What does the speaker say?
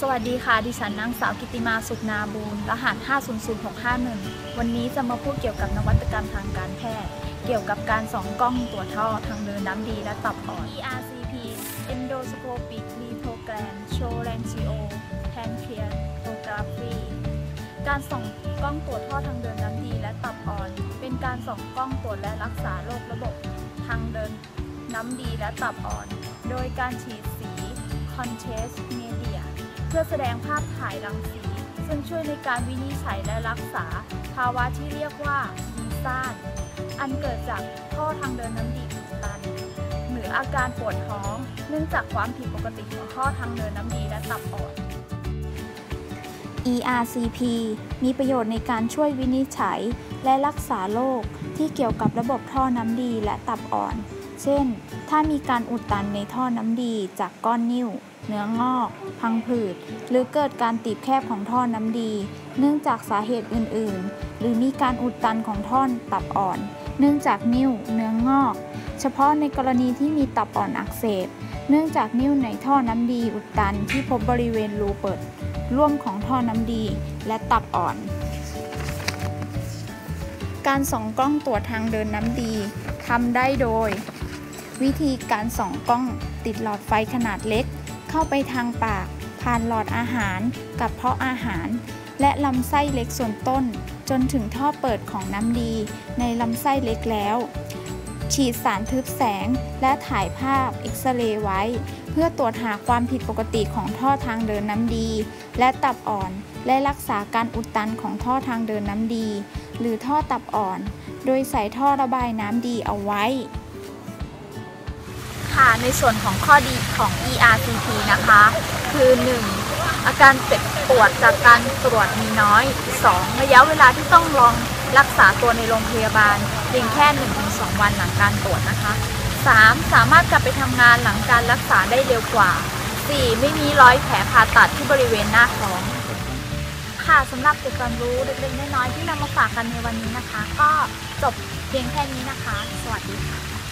สวัสดีค่ะ ดิฉันนางสาวกิติมาสุขนาบูรณ์รหัส 500651 วันนี้จะมาพูดเกี่ยวกับนวัตกรรมทางการแพทย์ เกี่ยวกับการส่องกล้องตัวจท่อทางเดินน้ำดีและตับอ่อน ERCP Endoscopic Retrogram Cholangio Pancreatography การส่องกล้องตรวจท่อทางเดินน้ำดีและตับอ่อน เป็นการส่องกล้องตรวจและรักษาโรคระบบทางเดินน้ำดีและตับอ่อน โดยการฉีดสี Contrast Media พื่อแสดงภาพถ่ายรังสี ซึ่งช่วยในการวินิจฉัยและรักษา ภาวะที่เรียกว่าดีซ่านอันเกิดจากท่อทางเดินน้ำดีอุดตัน หรืออาการปวดท้อง เนื่องจากความผิดปกติของท่อทางเดินน้ำดีและตับอ่อน ERCP มีประโยชน์ในการช่วยวินิจฉัย และรักษาโรคที่เกี่ยวกับระบบท่อน้ำดีและตับอ่อน เช่น ถ้ามีการอุดตันในท่อน้ำดีจากก้อนนิ่ว เนื้องอก พังผืด หรือเกิดการตีบแคบของท่อน้ำดี เนื่องจากสาเหตุอื่น ๆ หรือมีการอุดตันของท่อนตับอ่อน เนื่องจากนิ่ว เนื้องอก เฉพาะในกรณีที่มีตับอ่อนอักเสบ เนื่องจากนิ่วในท่อน้ำดีอุดตันที่พบบริเวณรูเปิด ร่วมของท่อน้ำดี และตับอ่อนการส่องกล้องตรวจทางเดินน้ำดีทำได้โดย วิธีการส่องกล้องติดหลอดไฟขนาดเล็ก เข้าไปทางปาก ผ่านหลอดอาหารกับเพาะอาหาร และลำไส้เล็กส่วนต้น จนถึงท่อเปิดของน้ำดี ในลำไส้เล็กแล้ว ฉีดสารทึบแสงและถ่ายภาพเอ็กซเรย์ไว้ เพื่อตรวจหาความผิดปกติของท่อทางเดินน้ำดี และตับอ่อนและรักษาการอุดตันของท่อทางเดินน้ำดี หรือท่อตับอ่อน โดยใส่ท่อระบายน้ำดีเอาไว้ ค่ะในส่วนของข้อดีของ ERCP นะคะ คือ 1. อาการเจ็บปวดจากการตรวจมีน้อย 2. ระยะเวลาที่ต้องรองรักษาตัวในโรงพยาบาลเพียงแค่ 1-2 วันหลังการตรวจนะคะ 3. สามารถกลับไปทำงานหลังการรักษาได้เร็วกว่า 4. ไม่มีรอยแผลผ่าตัดที่บริเวณหน้าท้องค่ะสำหรับเกร็ดความรู้เล็กๆน้อยๆที่นำมาฝากกันในวันนี้นะคะ ก็จบเพียงแค่นี้นะคะ สวัสดีค่ะ